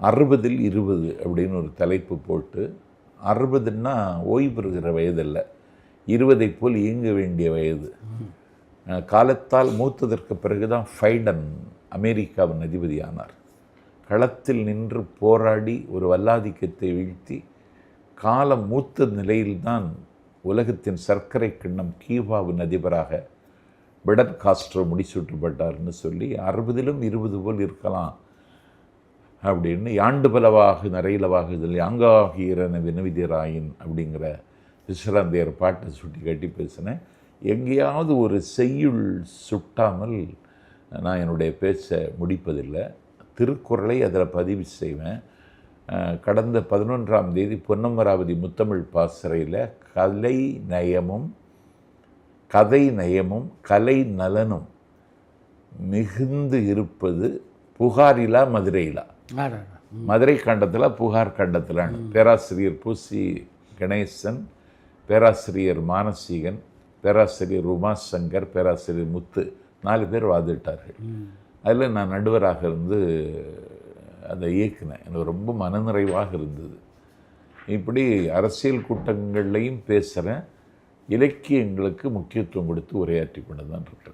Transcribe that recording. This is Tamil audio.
அறுபதில் இருபது அப்படின்னு ஒரு தலைப்பு போட்டு அறுபதுன்னா ஓய்வு பெறுகிற வயதல்ல. இருபதை போல் இயங்க வேண்டிய வயது. காலத்தால் மூத்ததற்கு பிறகுதான் ஃபைடன் அமெரிக்காவின் அதிபதியானார். களத்தில் நின்று போராடி ஒரு வல்லாதிக்கத்தை வீழ்த்தி காலம் மூத்த நிலையில்தான் உலகத்தின் சர்க்கரை கிண்ணம் கீவாவின் அதிபராக பிடர் காஸ்ட்ரோ முடிசூட்டப்பட்டார்னு சொல்லி அறுபதிலும் இருபது போல் இருக்கலாம். அப்படின்னு யாண்டு பலவாகு நரையிலவாகுதல் யாங்காகீரன வினவிதிராயின் அப்படிங்கிற விஸ்வராந்தியர் பாட்டை சுட்டி கட்டி பேசினேன். எங்கேயாவது ஒரு செய்யுள் சுட்டாமல் நான் என்னுடைய பேச்சை முடிப்பதில்லை. திருக்குறளை அதில் பதிவு செய்வேன். கடந்த பதினொன்றாம் தேதி பொன்னமராவதி முத்தமிழ் பாசறையில் கலை நயமும் கதை நயமும் கலை நலனும் மிகுந்து இருப்பது புகாரிலா மதுரையிலா? மதுரை கண்டத்தில் புகார் கண்டத்திலான்னு பேராசிரியர் பூசி கணேசன் பேராசிரியர் மானசீகன் பேராசிரியர் உமாசங்கர் பேராசிரியர் முத்து நாலு பேர் வாதிட்டார்கள் அதில் நான் நடுவராக இருந்து அதை இயக்குனேன். எனக்கு ரொம்ப மனநிறைவாக இருந்தது. இப்படி அரசியல் கூட்டங்கள்லையும் பேசுகிறேன் இலக்கியங்களுக்கு முக்கியத்துவம் கொடுத்து உரையாற்றி கொண்டு தான் இருக்கிறேன்.